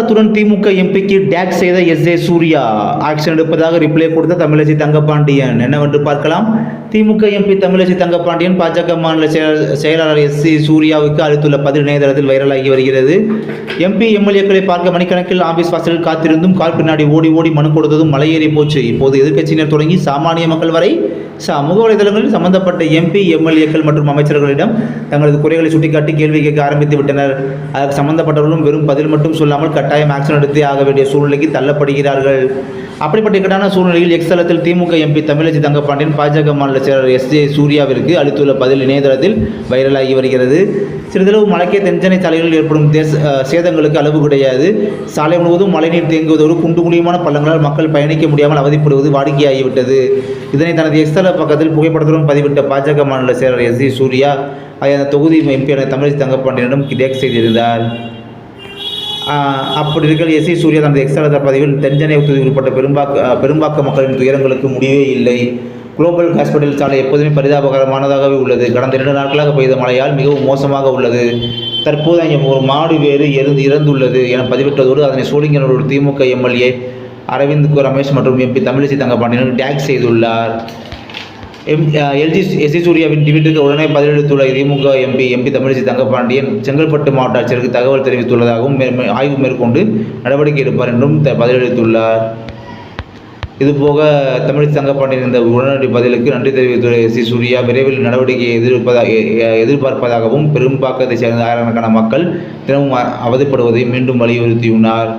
ஆதாரத்துடன் திமுக எம்பிக்கு டேக் செய்த S A Surya. Action எடுப்பதாக ரிப்ளை கொடுத்த தமிழச்சி தங்கப்பாண்டியன். என்னவென்று பார்க்கலாம்? திமுக எம்பி தமிழச்சி தங்கப்பாண்டியன் பாஜக மாநில செயலாளர் எஸ் சி சூர்யாவுக்கு அளித்துள்ள பதில் இணையதளத்தில் வைரலாகி வருகிறது. எம்பி எம்எல்ஏக்களை பார்க்க மணிக்கணக்கில் ஆபீஸ் வாசலில் காத்திருந்தும் கால் பின்னாடி ஓடி ஓடி மனு கொடுத்ததும் மலையேறி போச்சு. இப்போது எதிர்க்கட்சியினர் தொடங்கி சாமானிய மக்கள் வரை சமூக வலைதளங்களில் சம்பந்தப்பட்ட எம்பி எம்எல்ஏக்கள் மற்றும் அமைச்சர்களிடம் தங்களது குறைகளை சுட்டிக்காட்டி கேள்வி கேட்க ஆரம்பித்து விட்டனர். அதற்கு சம்பந்தப்பட்டவர்களும் வெறும் பதில் மட்டும் சொல்லாமல் கட்டாயம் ஆக்ஷன் எடுத்தே ஆக வேண்டிய சூழ்நிலைக்கு தள்ளப்படுகிறார்கள். அப்படிப்பட்ட இக்கட்டான சூழ்நிலையில் எக்ஸ் தளத்தில் திமுக எம்பி தமிழச்சி தங்கப்பாண்டியன் பாஜக மாநில செயலர் எஸ் ஜே சூர்யாவிற்கு அளித்துள்ள பதில் இணையதளத்தில் வைரலாகி வருகிறது. சிறிதளவு மழைக்கே தென்சென்னை சாலைகளில் ஏற்படும் தேச சேதங்களுக்கு அளவு கிடையாது. சாலை முழுவதும் மழைநீர் தேங்குவதோடு குண்டு குழியுமான பள்ளங்களால் மக்கள் பயணிக்க முடியாமல் அவதிப்படுவது வாடிக்கையாகிவிட்டது. இதனை தனது எக்ஸ்தல பக்கத்தில் புகைப்படத்துடன் பதிவிட்ட பாஜக மாநில செயலர் எஸ். ஜி. சூர்யா அதை அந்த தொகுதி எம்பியான தமிழிசை தங்கப்பாண்டியனிடம் டேக் செய்திருந்தார். அப்படி இருக்க எஸ். சி சூர்யா தனது எக்ஸ்தல பதிவில் தென்சென்னை தொகுதியில் உட்பட்ட பெரும்பாக்க பெரும்பாக்க மக்களின் துயரங்களுக்கு முடிவே இல்லை. குளோபல் ஹாஸ்பிட்டல் சாலை எப்போதுமே பரிதாபகரமானதாகவே உள்ளது. கடந்த இரண்டு நாட்களாக பெய்த மழையால் மிகவும் மோசமாக உள்ளது. தற்போது அங்கே ஒரு மாடு வேறு இறந்து இறந்துள்ளது என பதிவிட்டதோடு அதனை சோழிங்கனூர் திமுக எம்எல்ஏ அரவிந்த் ரமேஷ் மற்றும் எம்பி தமிழிசை தங்கப்பாண்டியன் டேக் செய்துள்ளார். எம் எல்ஜி எஸ் சூர்யாவின் டிவிட்டுக்கு உடனே பதிலளித்துள்ள திமுக எம்பி எம்பி தமிழிசை தங்கப்பாண்டியன் செங்கல்பட்டு மாவட்ட ஆட்சியருக்கு தகவல் தெரிவித்துள்ளதாகவும் ஆய்வு மேற்கொண்டு நடவடிக்கை எடுப்பார் என்றும் த- பதிலளித்துள்ளார். இதுபோக சங்க தங்கப்பாண்டியன் இந்த உடனடி பதிலுக்கு நன்றி தெரிவித்துள்ள. சி. சூர்யா விரைவில் நடவடிக்கையை எதிர்ப்பதாக எதிர்பார்ப்பதாகவும் பெரும்பாக்கத்தை சேர்ந்த ஆயிரக்கணக்கான மக்கள் தினமும் அவதிப்படுவதை மீண்டும் வலியுறுத்தியுள்ளார்.